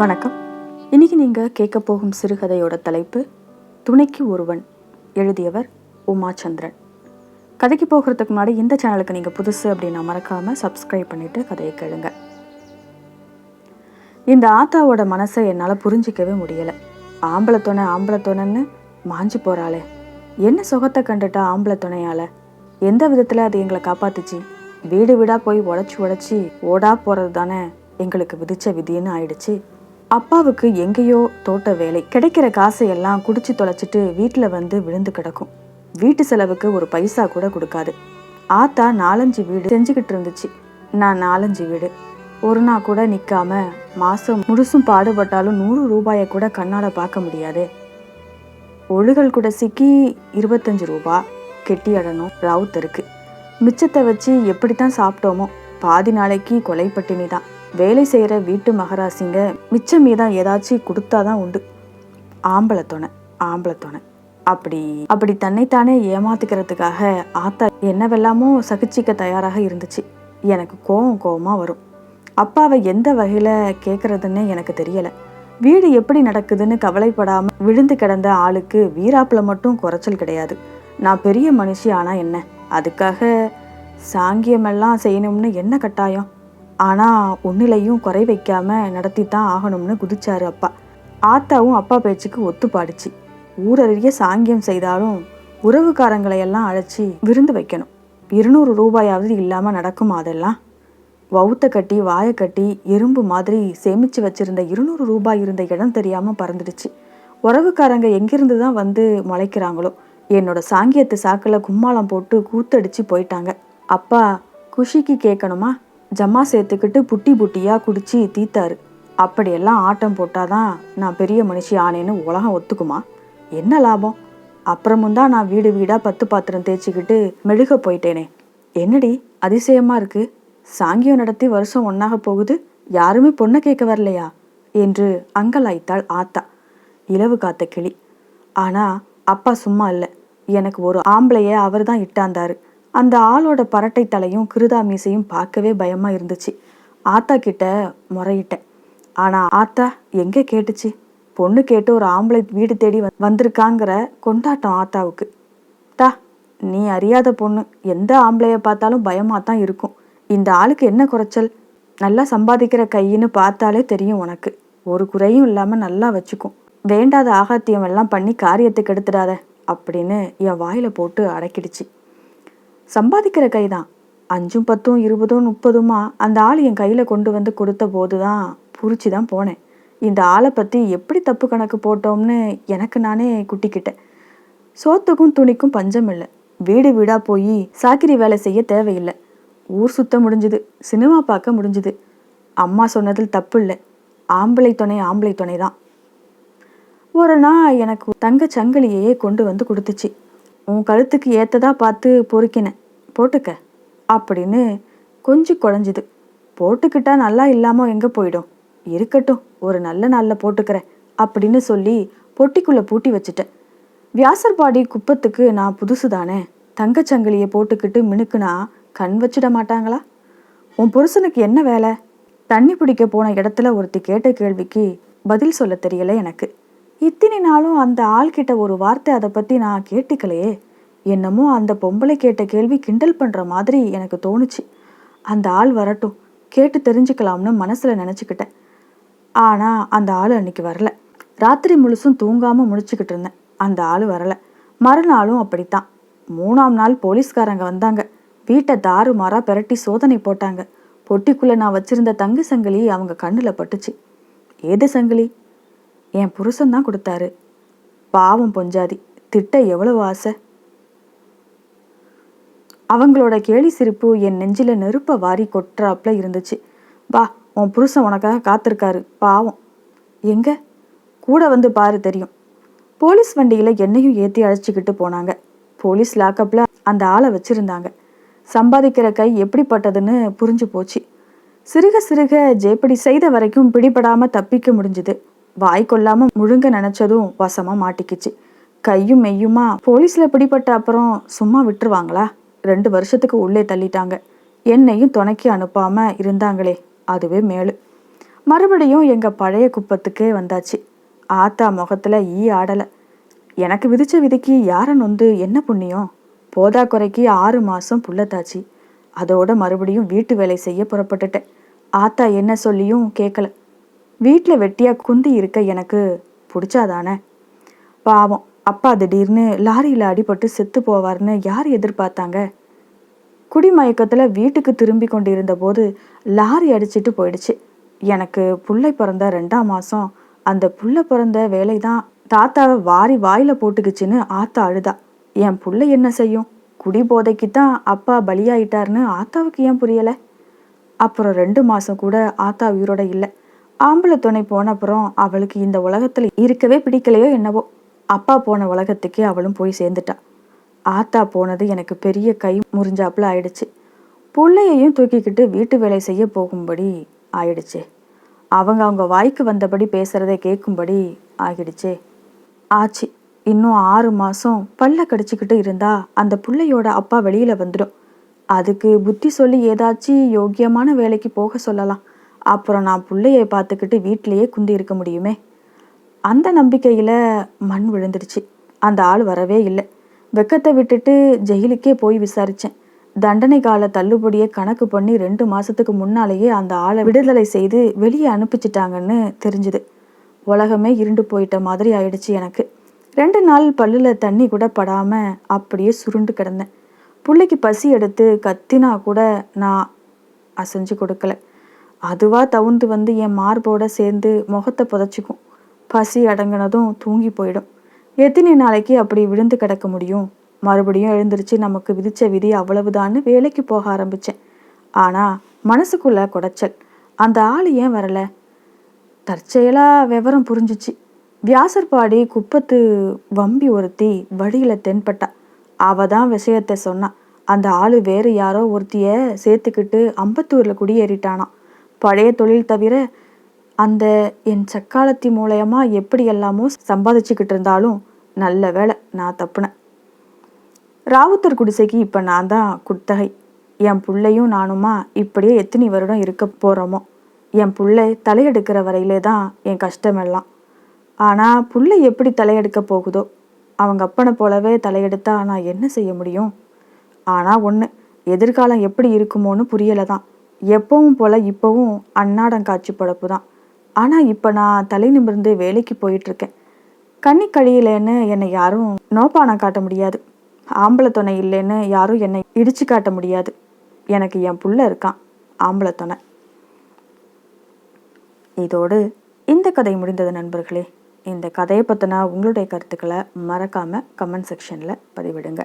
வணக்கம். இன்னைக்கு நீங்கள் கேட்க போகும் சிறுகதையோட தலைப்பு துணைக்கு ஒருவன் எழுதியவர் உமாச்சந்திரன். கதைக்கு போகிறதுக்கு முன்னாடி இந்த சேனலுக்கு நீங்கள் புதுசு அப்படின்னா மறக்காமல் சப்ஸ்கிரைப் பண்ணிவிட்டு கதையை கேளுங்க. இந்த ஆத்தாவோட மனசை என்னால் புரிஞ்சிக்கவே முடியலை. ஆம்பளை துணை ஆம்பளை துணைன்னு மாஞ்சு போகிறாளே என்ன சுகத்தை கண்டுட்டா ஆம்பளை எந்த விதத்தில் அது எங்களை காப்பாத்துச்சு? வீடு வீடாக போய் உடச்சி உடச்சி ஓடா போகிறது தானே எங்களுக்கு விதிச்ச விதின்னு ஆயிடுச்சு. அப்பாவுக்கு எங்கேயோ தோட்ட வேலை கிடைக்கிற காசை எல்லாம் குடிச்சு தொலைச்சிட்டு வீட்டில் வந்து விழுந்து கிடக்கும். வீட்டு செலவுக்கு ஒரு பைசா கூட கொடுக்காது. ஆத்தா நாலஞ்சு வீடு செஞ்சுக்கிட்டு இருந்துச்சு. நான் நாலஞ்சு வீடு. ஒரு நாள் கூட நிற்காம மாதம் முழுசும் பாடுபட்டாலும் நூறு ரூபாயை கூட கண்ணால் பார்க்க முடியாதே. ஒழுகல் கூட சிக்கி இருபத்தஞ்சு ரூபா கெட்டி அடணும் ராவுத்தருக்கு. மிச்சத்தை வச்சு எப்படி தான் சாப்பிட்டோமோ பாதி நாளைக்கு கொலைப்பட்டினி தான் வேலை செய்கிற வீட்டு மகராசிங்க மிச்சம் மீதம் ஏதாச்சும் கொடுத்தாதான் உண்டு. ஆம்பளை துணை அப்படி அப்படி தன்னைத்தானே ஏமாத்துக்கிறதுக்காக ஆத்தா என்னவெல்லாமோ சகிச்சிக்க தயாராக இருந்துச்சு. எனக்கு கோவம் கோவமாக வரும். அப்பாவை எந்த வகையில் கேட்குறதுன்னு எனக்கு தெரியலை. வீடு எப்படி நடக்குதுன்னு கவலைப்படாமல் விழுந்து கிடந்த ஆளுக்கு வீராப்பில் மட்டும் குறைச்சல் கிடையாது. நான் பெரிய மனுஷி ஆனால் என்ன? அதுக்காக சாங்கியமெல்லாம் செய்யணும்னு என்ன கட்டாயம்? ஆனால் ஒன்றிலையும் குறை வைக்காமல் நடத்தி தான் ஆகணும்னு குதிச்சாரு அப்பா. ஆத்தாவும் அப்பா பேச்சுக்கு ஒத்து பாடிச்சு ஊரறிய சாங்கியம் செய்தாலும் உறவுக்காரங்களை எல்லாம் அழைச்சி விருந்து வைக்கணும். இருநூறு ரூபாயாவது இல்லாமல் நடக்குமா அதெல்லாம்? வவுத்த கட்டி வாயை கட்டி எறும்பு மாதிரி சேமிச்சு வச்சிருந்த இருநூறு ரூபாய் இருந்த இடம் தெரியாமல் பறந்துடுச்சு. உறவுக்காரங்க எங்கிருந்து தான் வந்து முளைக்கிறாங்களோ? என்னோட சாங்கியத்து சாக்கில் கும்மாளம் போட்டு கூத்தடிச்சு போயிட்டாங்க. அப்பா குஷிக்கு கேட்கணுமா? ஜம்மா சேர்த்துக்கிட்டு புட்டி புட்டியாக குடித்து தீத்தாரு. அப்படியெல்லாம் ஆட்டம் போட்டாதான் நான் பெரிய மனுஷி ஆனேன்னு உலகம் ஒத்துக்குமா? என்ன லாபம்? அப்புறமும் தான் நான் வீடு வீடாக பத்து பாத்திரம் தேய்ச்சிக்கிட்டு மெழுக போயிட்டேனே. என்னடி அதிசயமாக இருக்கு? சாங்கியம் நடத்தி வருஷம் ஒன்றாக போகுது யாருமே பொண்ணை கேட்க வரலையா? என்று அங்கலாய்த்தாள் ஆத்தா. இலவு காத்த கிளி. ஆனால் அப்பா சும்மா இல்லை. எனக்கு ஒரு ஆம்பளையை அவர் தான் இட்டாந்தாரு. அந்த ஆளோட பரட்டை தலையும் கிருதா மீசையும் பார்க்கவே பயமா இருந்துச்சு. ஆத்தா கிட்ட முறையிட்டேன். ஆனா ஆத்தா எங்க கேட்டுச்சு? பொண்ணு கேட்டு ஒரு ஆம்பளை வீடு தேடி வந்திருக்காங்கிற கொண்டாட்டம் ஆத்தாவுக்கு. தா நீ அறியாத பொண்ணு. எந்த ஆம்பளைய பார்த்தாலும் பயமாக தான் இருக்கும். இந்த ஆளுக்கு என்ன குறைச்சல்? நல்லா சம்பாதிக்கிற கையின்னு பார்த்தாலே தெரியும் உனக்கு. ஒரு குறையும் இல்லாமல் நல்லா வச்சுக்கும். வேண்டாத ஆகாத்தியம் எல்லாம் பண்ணி காரியத்தை கெடுத்துடாத அப்படின்னு என் வாயில போட்டு அடக்கிடுச்சு. சம்பாதிக்கிற கை தான் அஞ்சும் பத்தும் இருபதும் முப்பதுமா அந்த ஆள் என் கையில் கொண்டு வந்து கொடுத்த போது தான் புரிச்சு தான் போனேன். இந்த ஆளை பற்றி எப்படி தப்பு கணக்கு போட்டோம்னு எனக்கு நானே குட்டிக்கிட்டேன். சோத்துக்கும் துணிக்கும் பஞ்சம் இல்லை. வீடு வீடாக போய் சாக்கிரி வேலை செய்ய தேவையில்லை. ஊர் சுத்த முடிஞ்சுது சினிமா பார்க்க முடிஞ்சுது. அம்மா சொன்னதில் தப்பு இல்லை ஆம்பளை துணை ஆம்பளை துணை தான் ஒரு நாள் எனக்கு தங்க சங்கிலியையே கொண்டு வந்து கொடுத்துச்சு. உன் கழுத்துக்கு ஏத்ததா பார்த்து பொறுக்கினேன் போட்டுக்க. அப்படின்னு கொஞ்சம் குழஞ்சுது. போட்டுக்கிட்டா நல்லா இல்லாமல் எங்கே போயிடும்? இருக்கட்டும் ஒரு நல்ல நாளில் போட்டுக்கிறேன் அப்படின்னு சொல்லி பொட்டிக்குள்ளே பூட்டி வச்சுட்டேன். வியாசர்பாடி குப்பத்துக்கு நான் புதுசு தானே தங்கச்சங்கிலியை போட்டுக்கிட்டு மினுக்குனா கண் வச்சிட மாட்டாங்களா? உன் புருஷனுக்கு என்ன வேலை? தண்ணி பிடிக்க போன இடத்துல ஒருத்தி கேட்ட கேள்விக்கு பதில் சொல்ல தெரியல எனக்கு. இத்தனை நாளும் அந்த ஆள்கிட்ட ஒரு வார்த்தை அதை பற்றி நான் கேட்டுக்கலையே. என்னமோ அந்த பொம்பளை கேட்ட கேள்வி கிண்டல் பண்ணுற மாதிரி எனக்கு தோணுச்சு. அந்த ஆள் வரட்டும் கேட்டு தெரிஞ்சுக்கலாம்னு மனசில் நினச்சிக்கிட்டேன். ஆனால் அந்த ஆள் அன்னைக்கு வரல. ராத்திரி முழுசும் தூங்காமல் முடிச்சுக்கிட்டு இருந்தேன். அந்த ஆள் வரல. மறுநாளும் அப்படித்தான். மூணாம் நாள் போலீஸ்காரங்க வந்தாங்க. வீட்டை தாறுமாறாக பிரட்டி சோதனை போட்டாங்க. பொட்டிக்குள்ளே நான் வச்சிருந்த தங்கு சங்கிலி அவங்க கண்ணில் பட்டுச்சு. ஏது சங்கிலி? என் புருஷன்தான் கொடுத்தாரு. பாவம் பொஞ்சாதி திட்ட எவ்வளவு ஆசை. அவங்களோட கேலி சிரிப்பு என் நெஞ்சில நெருப்ப வாரி கொட்டுறாப்புல இருந்துச்சு. வா உன் புருஷன் உனக்காக காத்திருக்காரு பாவம். எங்க? கூட வந்து பாரு தெரியும். போலீஸ் வண்டியில என்னையும் ஏத்தி அழைச்சிக்கிட்டு போனாங்க. போலீஸ் லாக்கப்ல அந்த ஆளை வச்சிருந்தாங்க. சம்பாதிக்கிற கை எப்படிப்பட்டதுன்னு புரிஞ்சு போச்சு. சிறுக சிறுக ஜேப்படி செய்த வரைக்கும் பிடிபடாம தப்பிக்க முடிஞ்சுது. வாய் கொள்ளாம முழுங்க நினைச்சதும் வசமா மாட்டிக்கிச்சு. கையும் மெய்யுமா? போலீஸ்ல பிடிபட்ட அப்புறம் சும்மா விட்டுருவாங்களா? ரெண்டு வருஷத்துக்கு உள்ளே தள்ளிட்டாங்க. என்னையும் துணைக்கி அனுப்பாம இருந்தாங்களே அதுவே மேலு. மறுபடியும் எங்கள் பழைய குப்பத்துக்கே வந்தாச்சு. ஆத்தா முகத்தில் ஈ ஆடலை. எனக்கு விதிச்ச விதிக்கு யாரை நொந்து என்ன புண்ணியம்? போதா குறைக்கு ஆறு மாதம் புள்ளத்தாச்சு அதோட மறுபடியும் வீட்டு வேலை செய்ய புறப்பட்டுட்டேன். ஆத்தா என்ன சொல்லியும் கேட்கல வீட்டில் வெட்டியாக குந்தி இருக்க எனக்கு பிடிச்சாதானே? பாவம் அப்பா திடீர்னு லாரியில் அடிபட்டு செத்து போவார்னு யார் எதிர்பார்த்தாங்க? குடிமயக்கத்தில் வீட்டுக்கு திரும்பி கொண்டிருந்த போது லாரி அடிச்சிட்டு போயிடுச்சு. எனக்கு புள்ளை பிறந்த ரெண்டாம் மாதம் அந்த புள்ளை பிறந்த வேலை தான் தாத்தாவை வாரி வாயில் போட்டுக்குச்சின்னு ஆத்தா அழுதா. என் புள்ளை என்ன செய்யும்? குடி போதைக்கு தான் அப்பா பலியாயிட்டாருன்னு ஆத்தாவுக்கு ஏன் புரியலை? அப்புறம் ரெண்டு மாதம் கூட ஆத்தா உயிரோட இல்லை. ஆம்பளை துணை போன அப்புறம் அவளுக்கு இந்த உலகத்தில் இருக்கவே பிடிக்கலையோ என்னவோ. அப்பா போன உலகத்துக்கே அவளும் போய் சேர்ந்துட்டா. ஆத்தா போனது எனக்கு பெரிய கை முறிஞ்சாப்புல ஆயிடுச்சு. பிள்ளையையும் தூக்கிக்கிட்டு வீட்டு வேலை செய்ய போகும்படி ஆயிடுச்சு. அவங்க அவங்க வாய்க்கு வந்தபடி பேசுறதை கேட்கும்படி ஆகிடுச்சே. ஆச்சு. இன்னும் ஆறு மாதம் பல்ல கடிச்சிக்கிட்டு இருந்தா அந்த பிள்ளையோட அப்பா வெளியில வந்துடும். அதுக்கு புத்தி சொல்லி ஏதாச்சும் யோக்கியமான வேலைக்கு போக சொல்லலாம். அப்புறம் நான் பிள்ளையை பார்த்துக்கிட்டு வீட்டிலேயே குந்தி இருக்க முடியுமே? அந்த நம்பிக்கையில் மண் விழுந்துடுச்சு. அந்த ஆள் வரவே இல்லை. வெக்கத்தை விட்டுட்டு ஜெயிலுக்கே போய் விசாரித்தேன் தண்டனை கால தள்ளுபடியை கணக்கு பண்ணி ரெண்டு மாதத்துக்கு முன்னாலேயே அந்த ஆளை விடுதலை செய்து வெளியே அனுப்பிச்சிட்டாங்கன்னு தெரிஞ்சுது. உலகமே இருண்டு போயிட்ட மாதிரி ஆயிடுச்சு எனக்கு. ரெண்டு நாள் பல்லில் தண்ணி கூட படாமல் அப்படியே சுருண்டு கிடந்தேன். பிள்ளைக்கு பசி எடுத்து கத்தினா கூட நான் அசைஞ்சு கொடுக்கல. அதுவாக தவுந்து வந்து என் மார்போட சேர்ந்து முகத்தை புதைச்சிக்கும். பசி அடங்கினதும் தூங்கி போயிடும். எத்தனை நாளைக்கு அப்படி விழுந்து கிடக்க முடியும்? மறுபடியும் எழுந்திருச்சு நமக்கு விதித்த விதி அவ்வளவுதான்னு வேலைக்கு போக ஆரம்பித்தேன் ஆனால் மனசுக்குள்ள குடைச்சல். அந்த ஆள் ஏன் வரலை? தற்செயலாக விவரம் புரிஞ்சிச்சு. வியாசர்பாடி குப்பத்து வம்பி ஒருத்தி வழியில் தென்பட்டா. அவ தான் விஷயத்த சொன்னான் அந்த ஆள் வேறு யாரோ ஒருத்திய சேர்த்துக்கிட்டு அம்பத்தூரில் குடியேறிட்டானான் பழைய தொழில் தவிர அந்த என் சக்காலத்தி மூலயமா எப்படி எல்லாமோ சம்பாதிச்சுக்கிட்டு இருந்தாலும் நல்ல வேலை நான் தப்புனேன். ராவுத்தர் குடிசைக்கு இப்போ நான் தான் குத்தகை. என் பிள்ளையும் நானுமா இப்படியே எத்தனை வருடம் இருக்க போகிறோமோ என் பிள்ளை தலையெடுக்கிற வரையிலே தான் என் கஷ்டமெல்லாம் ஆனால் புள்ளை எப்படி தலையெடுக்க போகுதோ? அவங்க அப்பனை போலவே தலையெடுத்தா நான் என்ன செய்ய முடியும்? ஆனால் ஒன்று எதிர்காலம் எப்படி இருக்குமோன்னு புரியலை தான் எப்பவும் போல் இப்போவும் அன்னாடம் காட்சி படப்பு தான். ஆனால் இப்போ நான் தலை நிமிர்ந்து வேலைக்கு போயிட்டுருக்கேன். கண்ணி கழியலன்னு என்னை யாரும் நோப்பானம் காட்ட முடியாது. ஆம்பளை துணை இல்லைன்னு யாரும் என்னை இடிச்சு காட்ட முடியாது. எனக்கு என் புள்ள இருக்கான் ஆம்பளை துணை. இதோடு இந்த கதை முடிந்தது நண்பர்களே. இந்த கதையை பற்றின உங்களுடைய கருத்துக்களை மறக்காமல் கமெண்ட் செக்ஷனில் பதிவிடுங்க.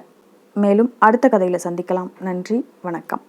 மேலும் அடுத்த கதையில் சந்திக்கலாம். நன்றி வணக்கம்.